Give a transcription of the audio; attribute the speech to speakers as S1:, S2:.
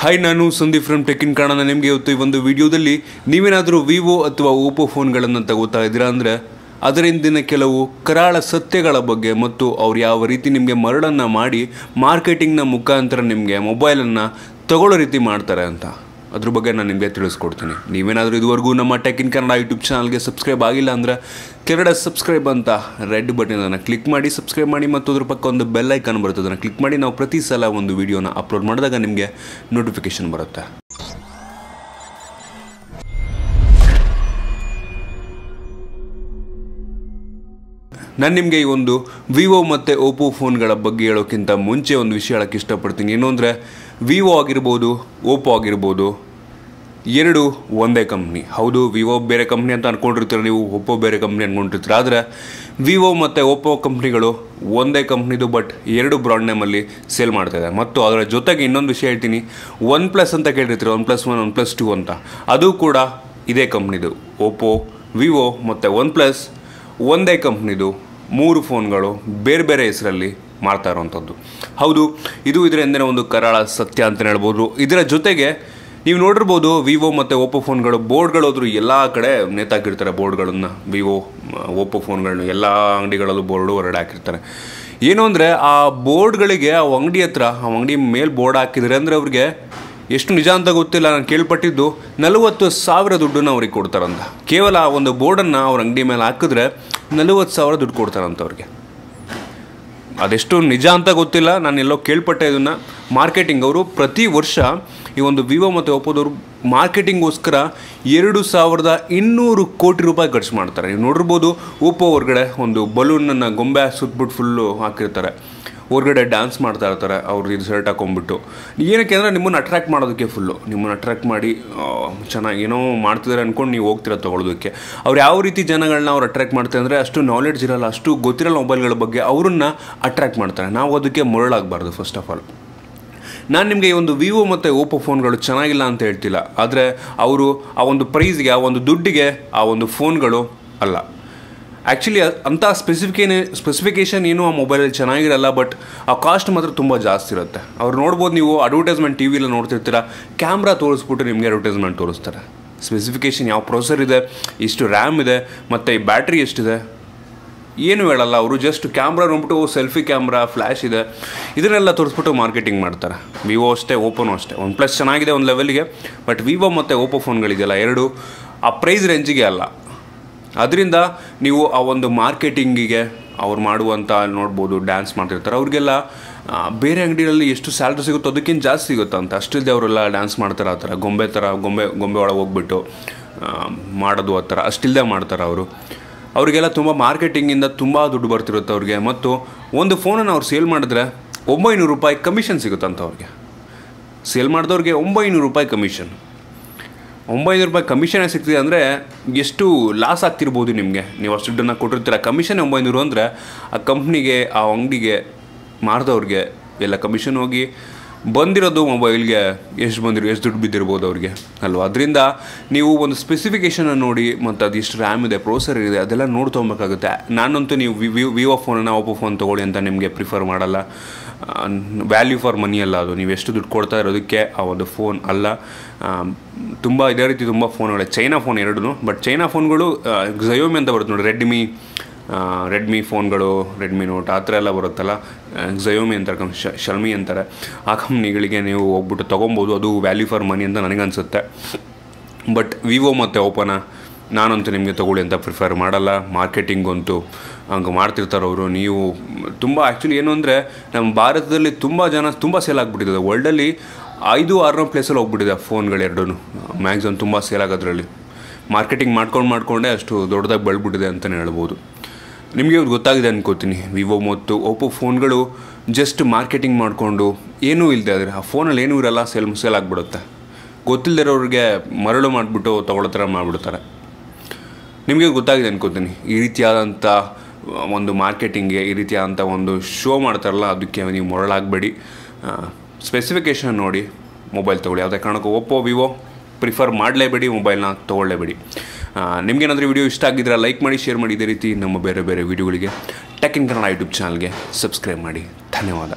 S1: Hi ನಾನು Sandeep from ಟೆಕ್ಕಿನ್ Kannada ನಿಮಗೆ ಇವತ್ತು ಈ ಒಂದು ವಿಡಿಯೋದಲ್ಲಿ ನೀವೇನಾದರೂ ವಿವೋ ಅಥವಾ ಓಪೋ ಫೋನ್ಗಳನ್ನು ತಗೋತಾ ಇದ್ದೀರಾ ಅಂದರೆ, ಅದರಿಂದಿನ ಕೆಲವು ಕರಾಳ ಸತ್ಯಗಳ ಬಗ್ಗೆ ಮತ್ತು ಅವ್ರು ಯಾವ ರೀತಿ ನಿಮಗೆ ಮರಳನ್ನು ಮಾಡಿ ಮಾರ್ಕೆಟಿಂಗ್ನ ಮುಖಾಂತರ ನಿಮಗೆ ಮೊಬೈಲನ್ನು ತಗೊಳ್ಳೋ ರೀತಿ ಮಾಡ್ತಾರೆ ಅಂತ. ಅದ್ರ ಬಗ್ಗೆ ನಾನು ನಿಮಗೆ ತಿಳಿಸ್ಕೊಡ್ತೀನಿ. ನೀವೇನಾದರೂ ಇದುವರೆಗೂ ನಮ್ಮ ಟೆಕ್ ಇನ್ ಕನ್ನಡ ಯೂಟ್ಯೂಬ್ ಚಾನಲ್ಗೆ ಸಬ್ಸ್ಕ್ರೈಬ್ ಆಗಿಲ್ಲ ಅಂದರೆ ಕೆಳಗಡೆ ಸಬ್ಸ್ಕ್ರೈಬ್ ಅಂತ ರೆಡ್ ಬಟನ್ ಅದನ್ನು ಕ್ಲಿಕ್ ಮಾಡಿ ಸಬ್ಸ್ಕ್ರೈಬ್ ಮಾಡಿ ಮತ್ತು ಅದ್ರ ಪಕ್ಕ ಒಂದು ಬೆಲ್ ಐಕಾನ್ ಬರುತ್ತೆ. ಅದನ್ನು ಕ್ಲಿಕ್ ಮಾಡಿ ನಾವು ಪ್ರತಿ ಸಲ ಒಂದು ವಿಡಿಯೋನ ಅಪ್ಲೋಡ್ ಮಾಡಿದಾಗ ನಿಮಗೆ ನೋಟಿಫಿಕೇಶನ್ ಬರುತ್ತೆ. ನಾನು ನಿಮಗೆ ಈ ಒಂದು ವಿವೋ ಮತ್ತು ಓಪೋ ಫೋನ್ಗಳ ಬಗ್ಗೆ ಹೇಳೋಕ್ಕಿಂತ ಮುಂಚೆ ಒಂದು ವಿಷಯ ಹೇಳೋಕ್ಕೆ ಇಷ್ಟಪಡ್ತೀನಿ. ಏನು ಅಂದರೆ ವಿವೋ ಆಗಿರ್ಬೋದು ಓಪೋ ಆಗಿರ್ಬೋದು ಎರಡು ಒಂದೇ ಕಂಪ್ನಿ ಹೌದು ವಿವೋ ಬೇರೆ ಕಂಪ್ನಿ ಅಂತ ಅಂದ್ಕೊಂಡಿರ್ತೀರ ನೀವು ಒಪ್ಪೋ ಬೇರೆ ಕಂಪ್ನಿ ಅಂದ್ಕೊಂಡಿರ್ತೀರ ಆದರೆ ವಿವೋ ಮತ್ತು ಒಪ್ಪೋ ಕಂಪ್ನಿಗಳು ಒಂದೇ ಕಂಪ್ನಿದು ಬಟ್ ಎರಡು ಬ್ರಾಂಡ್ ನೇಮಲ್ಲಿ ಸೇಲ್ ಮಾಡ್ತಾಯಿದೆ ಮತ್ತು ಅದರ ಜೊತೆಗೆ ಇನ್ನೊಂದು ವಿಷಯ ಹೇಳ್ತೀನಿ. ಒನ್ ಪ್ಲಸ್ ಅಂತ ಕೇಳಿರ್ತೀರ one plus one one plus two ಅಂತ. ಅದು ಕೂಡ ಇದೇ ಕಂಪ್ನಿದು ಒಪ್ಪೋ ವಿವೋ ಮತ್ತು ಒನ್ ಪ್ಲಸ್ ಒಂದೇ ಕಂಪ್ನಿದು ಮೂರು ಫೋನ್ಗಳು ಬೇರೆ ಬೇರೆ ಹೆಸರಲ್ಲಿ ಮಾಡ್ತಾ ಇರುವಂಥದ್ದು. ಹೌದು, ಇದು ಇದರ ಹಿಂದಿನ ಒಂದು ಕರಾಳ ಸತ್ಯ ಅಂತ ಹೇಳ್ಬೋದು. ಇದರ ಜೊತೆಗೆ ನೀವು ನೋಡಿರ್ಬೋದು ವಿವೋ ಮತ್ತು ಓಪೋ ಫೋನ್ಗಳು ಬೋರ್ಡ್ಗಳು ಹೋದ್ರು ಎಲ್ಲ ಕಡೆ ನೇತಾಕಿರ್ತಾರೆ ಬೋರ್ಡ್ಗಳನ್ನು. ವಿವೋ ಓಪೋ ಫೋನ್ಗಳನ್ನ ಎಲ್ಲ ಅಂಗಡಿಗಳಲ್ಲೂ ಬೋರ್ಡು ಹೊರಡೆ ಹಾಕಿರ್ತಾರೆ. ಏನು ಅಂದರೆ, ಆ ಬೋರ್ಡ್ಗಳಿಗೆ, ಆ ಅಂಗಡಿ ಹತ್ರ, ಆ ಅಂಗಡಿ ಮೇಲೆ ಬೋರ್ಡ್ ಹಾಕಿದರೆ ಅಂದರೆ ಅವ್ರಿಗೆ ಎಷ್ಟು ನಿಜ ಅಂತ ಗೊತ್ತಿಲ್ಲ. ನಾನು ಕೇಳ್ಪಟ್ಟಿದ್ದು ನಲವತ್ತು ಸಾವಿರ ದುಡ್ಡನ್ನು ಅವ್ರಿಗೆ ಕೊಡ್ತಾರಂತ. ಕೇವಲ ಆ ಒಂದು ಬೋರ್ಡನ್ನು ಅವ್ರ ಅಂಗಡಿ ಮೇಲೆ ಹಾಕಿದ್ರೆ ನಲವತ್ತು ಸಾವಿರ ದುಡ್ಡು ಕೊಡ್ತಾರಂತ ಅವ್ರಿಗೆ. ಅದೆಷ್ಟು ನಿಜ ಅಂತ ಗೊತ್ತಿಲ್ಲ. ನಾನು ಎಲ್ಲೋ ಕೇಳ್ಪಟ್ಟೆ ಇದನ್ನು. ಮಾರ್ಕೆಟಿಂಗ್ ಅವರು ಪ್ರತಿ ವರ್ಷ ಈ ಒಂದು ವಿವೋ ಮತ್ತು ಒಪ್ಪೋದವರು ಮಾರ್ಕೆಟಿಂಗ್ಗೋಸ್ಕರ ಎರಡು ಸಾವಿರದ ಇನ್ನೂರು ಕೋಟಿ ರೂಪಾಯಿ ಖರ್ಚು ಮಾಡ್ತಾರೆ. ನೀವು ನೋಡಿರ್ಬೋದು, ಒಪ್ಪೋ ಹೊರಗಡೆ ಒಂದು ಬಲೂನನ್ನು ಗೊಂಬೆ ಸುತ್ತಬಿಟ್ಟು ಫುಲ್ಲು ಹಾಕಿರ್ತಾರೆ. ಹೊರಗಡೆ ಡ್ಯಾನ್ಸ್ ಮಾಡ್ತಾ ಇರ್ತಾರೆ, ಅವ್ರು ಇದು ಶರ್ಟ್ ಹಾಕೊಂಡ್ಬಿಟ್ಟು. ಏನಕ್ಕೆ ಅಂದರೆ ನಿಮ್ಮನ್ನು ಅಟ್ರ್ಯಾಕ್ಟ್ ಮಾಡೋದಕ್ಕೆ ಫುಲ್ಲು ನಿಮ್ಮನ್ನು ಅಟ್ರ್ಯಾಕ್ಟ್ ಮಾಡಿ ಚೆನ್ನಾಗಿ ಏನೋ ಮಾಡ್ತಿದ್ದಾರೆ ಅಂದ್ಕೊಂಡು ನೀವು ಹೋಗ್ತಿರ ತೊಗೊಳೋದಕ್ಕೆ. ಅವ್ರು ಯಾವ ರೀತಿ ಜನಗಳನ್ನ ಅವ್ರು ಅಟ್ರ್ಯಾಕ್ಟ್ ಮಾಡ್ತಾರೆ ಅಂದರೆ ಅಷ್ಟು ನಾಲೆಡ್ಜ್ ಇರಲ್ಲ, ಅಷ್ಟು ಗೊತ್ತಿರಲ್ಲ ಮೊಬೈಲ್ಗಳ ಬಗ್ಗೆ, ಅವ್ರನ್ನ ಅಟ್ರ್ಯಾಕ್ಟ್ ಮಾಡ್ತಾರೆ. ನಾವು ಅದಕ್ಕೆ ಮರಳಾಗಬಾರ್ದು ಫಸ್ಟ್ ಆಫ್ ಆಲ್ ನಾನು ನಿಮಗೆ ಈ ಒಂದು ವಿವೋ ಮತ್ತು ಓಪೋ ಫೋನ್ಗಳು ಚೆನ್ನಾಗಿಲ್ಲ ಅಂತ ಹೇಳ್ತಿಲ್ಲ. ಆದರೆ ಅವರು ಆ ಒಂದು ಪ್ರೈಸ್ಗೆ ಆ ಒಂದು ದುಡ್ಡಿಗೆ, ಆ ಒಂದು ಫೋನ್ಗಳು ಅಲ್ಲ. ಆ್ಯಕ್ಚುಲಿ ಅಂಥ ಸ್ಪೆಸಿಫಿಕೇನೆ ಸ್ಪೆಸಿಫಿಕೇಷನ್ ಏನು ಆ ಮೊಬೈಲಲ್ಲಿ ಚೆನ್ನಾಗಿರಲ್ಲ ಬಟ್ ಆ ಕಾಸ್ಟ್ ಮಾತ್ರ ತುಂಬ ಜಾಸ್ತಿ ಇರುತ್ತೆ. ಅವ್ರು ನೋಡ್ಬೋದು ನೀವು ಅಡ್ವರ್ಟೈಸ್ಮೆಂಟ್ ಟಿ ವಿಲಿ ನೋಡ್ತಿರ್ತೀರ ಕ್ಯಾಮ್ರಾ ತೋರಿಸ್ಬಿಟ್ಟು ನಿಮಗೆ ಅಡ್ವರ್ಟೈಸ್ಮೆಂಟ್ ತೋರಿಸ್ತಾರೆ. ಸ್ಪೆಸಿಫಿಕೇಷನ್ ಯಾವ ಪ್ರೊಸೆಸರ್ ಇದೆ, ಇಷ್ಟು ರ್ಯಾಮ್ ಇದೆ, ಮತ್ತು ಈ ಬ್ಯಾಟ್ರಿ ಎಷ್ಟಿದೆ ಏನು ಹೇಳಲ್ಲ, ಅವರು ಜಸ್ಟ್ ಕ್ಯಾಮ್ರಾ ನೋಡ್ಬಿಟ್ಟು ಸೆಲ್ಫಿ ಕ್ಯಾಮ್ರಾ ಫ್ಲ್ಯಾಶ್ ಇದೆ. ಇದನ್ನೆಲ್ಲ ತೋರಿಸ್ಬಿಟ್ಟು ಮಾರ್ಕೆಟಿಂಗ್ ಮಾಡ್ತಾರೆ. ವಿವೋ ಅಷ್ಟೇ ಓಪೋನು ಅಷ್ಟೇ. ಒನ್ ಪ್ಲಸ್ ಚೆನ್ನಾಗಿದೆ ಒಂದು ಲೆವೆಲ್ಗೆ ಬಟ್ ವಿವೋ ಮತ್ತು ಓಪೋ ಫೋನ್ಗಳಿದೆಯಲ್ಲ ಎರಡು ಆ ಪ್ರೈಸ್ ರೇಂಜಿಗೆ ಅಲ್ಲ. ಅದರಿಂದ ನೀವು ಆ ಒಂದು ಮಾರ್ಕೆಟಿಂಗಿಗೆ ಅವ್ರು ಮಾಡುವಂಥ ನೋಡ್ಬೋದು ಡ್ಯಾನ್ಸ್ ಮಾಡ್ತಿರ್ತಾರೆ. ಅವ್ರಿಗೆಲ್ಲ ಬೇರೆ ಅಂಗಡಿಯಲ್ಲಿ ಎಷ್ಟು ಸ್ಯಾಲ್ರಿ ಸಿಗುತ್ತೋ ಅದಕ್ಕಿಂತ ಜಾಸ್ತಿ ಸಿಗುತ್ತೆ ಅಂತ. ಅಷ್ಟಿಲ್ಲದೆ ಅವರೆಲ್ಲ ಡ್ಯಾನ್ಸ್ ಮಾಡ್ತಾರೆ ಆ ಥರ. ಗೊಂಬೆ ಥರ, ಗೊಂಬೆ ಗೊಂಬೆ ಒಳಗೆ ಹೋಗ್ಬಿಟ್ಟು ಮಾಡೋದು ಆ ಥರ. ಅಷ್ಟಿಲ್ಲದೆ ಮಾಡ್ತಾರೆ ಅವರು. ಅವರಿಗೆಲ್ಲ ತುಂಬ ಮಾರ್ಕೆಟಿಂಗಿಂದ ತುಂಬ ದುಡ್ಡು ಬರ್ತಿರುತ್ತೆ ಅವ್ರಿಗೆ. ಮತ್ತು ಒಂದು ಫೋನನ್ನು ಅವ್ರು ಸೇಲ್ ಮಾಡಿದ್ರೆ ಒಂಬೈನೂರು ರೂಪಾಯಿ ಕಮಿಷನ್ ಸಿಗುತ್ತಂತ ಅವ್ರಿಗೆ. ಸೇಲ್ ಮಾಡಿದವ್ರಿಗೆ ಒಂಬೈನೂರು ರೂಪಾಯಿ ಕಮಿಷನ್ ಒಂಬೈನೂರು ರೂಪಾಯಿ ಕಮಿಷನ್ ಸಿಗ್ತಿದೆ ಅಂದರೆ ಎಷ್ಟು ಲಾಸ್ ಆಗ್ತಿರ್ಬೋದು ನಿಮಗೆ. ನೀವು ಅಷ್ಟು ದುಡ್ಡನ್ನು ಕೊಟ್ಟಿರ್ತೀರ. ಕಮಿಷನ್ ಒಂಬೈನೂರು ಅಂದರೆ ಆ ಕಂಪ್ನಿಗೆ ಆ ಅಂಗಡಿಗೆ ಮಾರಿದವ್ರಿಗೆ ಎಲ್ಲ ಕಮಿಷನ್ ಹೋಗಿ ಬಂದಿರೋದು ಮೊಬೈಲ್ಗೆ ಎಷ್ಟು ಬಂದಿರೋ ಎಷ್ಟು ದುಡ್ಡು ಬಿದ್ದಿರ್ಬೋದು ಅವ್ರಿಗೆ, ಅಲ್ವಾ? ಅದರಿಂದ ನೀವು ಒಂದು ಸ್ಪೆಸಿಫಿಕೇಷನನ್ನು ನೋಡಿ, ಮತ್ತು ಅದು ಎಷ್ಟು ರ್ಯಾಮ್ ಇದೆ ಪ್ರೋಸರ್ ಇದೆ, ಅದೆಲ್ಲ ನೋಡಿ ನಾನಂತೂ ನೀವು ವಿವೋ ಫೋನನ್ನು ಓಪೋ ಫೋನ್ ತೊಗೊಳ್ಳಿ ಅಂತ ನಿಮಗೆ ಪ್ರಿಫರ್ ಮಾಡಲ್ಲ. ವ್ಯಾಲ್ಯೂ ಫಾರ್ ಮನಿ ಅಲ್ಲ ಅದು. ನೀವು ಎಷ್ಟು ದುಡ್ಡು ಕೊಡ್ತಾ ಇರೋದಕ್ಕೆ ಆ ಒಂದು ಫೋನ್ ಅಲ್ಲ. ತುಂಬ ಇದೇ ರೀತಿ ತುಂಬ ಫೋನ್ಗಳೇ ಚೈನಾ ಫೋನ್ ಎರಡೂ ಬಟ್ ಚೈನಾ ಫೋನ್ಗಳು ಝಯೋಮಿ ಅಂತ ಬರುತ್ತೆ ನೋಡಿ ರೆಡ್ಮಿ ರೆಡ್ಮಿ ಫೋನ್ಗಳು ರೆಡ್ಮಿ ನೋಟ್ ಆ ಥರ ಎಲ್ಲ ಬರುತ್ತಲ್ಲ. ಝಯೋಮಿ ಅಂತಾರೆ ಕಮ್ ಶಲ್ಮಿ ಅಂತಾರೆ. ಆ ಕಂಪ್ನಿಗಳಿಗೆ ನೀವು ಹೋಗ್ಬಿಟ್ಟು ತೊಗೊಬೋದು. ಅದು ವ್ಯಾಲ್ಯೂ ಫಾರ್ ಮನಿ ಅಂತ ನನಗನ್ಸುತ್ತೆ ಬಟ್ ವಿವೋ ಮತ್ತು ಓಪನ ನಾನಂತೂ ನಿಮಗೆ ತೊಗೊಳ್ಳಿ ಅಂತ ಪ್ರಿಫರ್ ಮಾಡಲ್ಲ. ಮಾರ್ಕೆಟಿಂಗ್ ಅಂತೂ ಹಂಗೆ ಮಾಡ್ತಿರ್ತಾರೆ ಅವರು. ನೀವು ತುಂಬ ಆ್ಯಕ್ಚುಲಿ ಏನು ಅಂದರೆ, ನಮ್ಮ ಭಾರತದಲ್ಲಿ ತುಂಬ ಜನ, ತುಂಬ ಸೇಲ್ ಆಗಿಬಿಟ್ಟಿದೆ. ವರ್ಲ್ಡಲ್ಲಿ ಐದು ಆರನೇ ಪ್ಲೇಸಲ್ಲಿ ಹೋಗ್ಬಿಟ್ಟಿದೆ ಫೋನ್ಗಳೆರಡೂ ಮ್ಯಾಕ್ಸಿಮಮ್ ತುಂಬ ಸೇಲ್ ಆಗೋದ್ರಲ್ಲಿ. ಮಾರ್ಕೆಟಿಂಗ್ ಮಾಡ್ಕೊಂಡು, ಮಾಡಿಕೊಂಡೇ ಅಷ್ಟು ದೊಡ್ಡದಾಗಿ ಬೆಳೆದ್ಬಿಟ್ಟಿದೆ ಅಂತಲೇ ಹೇಳ್ಬೋದು. ನಿಮಗೆ ಅವ್ರು ಗೊತ್ತಾಗಿದೆ ಅನ್ಕೋತೀನಿ. ವಿವೋ ಮತ್ತು ಓಪೋ ಫೋನ್ಗಳು ಜಸ್ಟ್ ಮಾರ್ಕೆಟಿಂಗ್ ಮಾಡಿಕೊಂಡು ಏನೂ ಇಲ್ಲದೆ ಆದರೆ, ಆ ಫೋನಲ್ಲಿ ಏನೂ ಇರಲ್ಲ ಸೇಲ್ ಸೇಲ್ ಆಗಿಬಿಡುತ್ತೆ. ಗೊತ್ತಿಲ್ಲದಿರೋರಿಗೆ ಮರಳು ಮಾಡಿಬಿಟ್ಟು ತೊಗೊಳ್ಳೋ ಥರ ಮಾಡಿಬಿಡ್ತಾರೆ. ನಿಮಗೆ ಗೊತ್ತಾಗಿದೆ ಅನ್ಕೋತೀನಿ. ಈ ರೀತಿಯಾದಂಥ ಒಂದು ಮಾರ್ಕೆಟಿಂಗ್ಗೆ, ಈ ರೀತಿಯಾದಂಥ ಒಂದು ಶೋ ಮಾಡ್ತಾರಲ್ಲ, ಅದಕ್ಕೆ ನೀವು ಮರಳಾಗಬೇಡಿ. ಸ್ಪೆಸಿಫಿಕೇಷನ್ ನೋಡಿ ಮೊಬೈಲ್ ತೊಗೊಳ್ಳಿ. ಯಾವುದೇ ಕಾರಣಕ್ಕೂ ಓಪೋ ವಿವೋ ಪ್ರಿಫರ್ ಮಾಡಲೇಬೇಡಿ ಮೊಬೈಲ್ನ ತೊಗೊಳ್ಳೇಬೇಡಿ. ನಿಮಗೇನಾದರೂ ವಿಡಿಯೋ ಇಷ್ಟ ಆಗಿದ್ರೆ ಲೈಕ್ ಮಾಡಿ ಶೇರ್ ಮಾಡಿ, ಇದೇ ರೀತಿ ನಮ್ಮ ಬೇರೆ ಬೇರೆ ವೀಡಿಯೋಗಳಿಗೆ ಟೆಕ್ ಇನ್ ಕನ್ನಡ ಯೂಟ್ಯೂಬ್ ಚಾನಲ್ಗೆ ಸಬ್ಸ್ಕ್ರೈಬ್ ಮಾಡಿ. ಧನ್ಯವಾದ.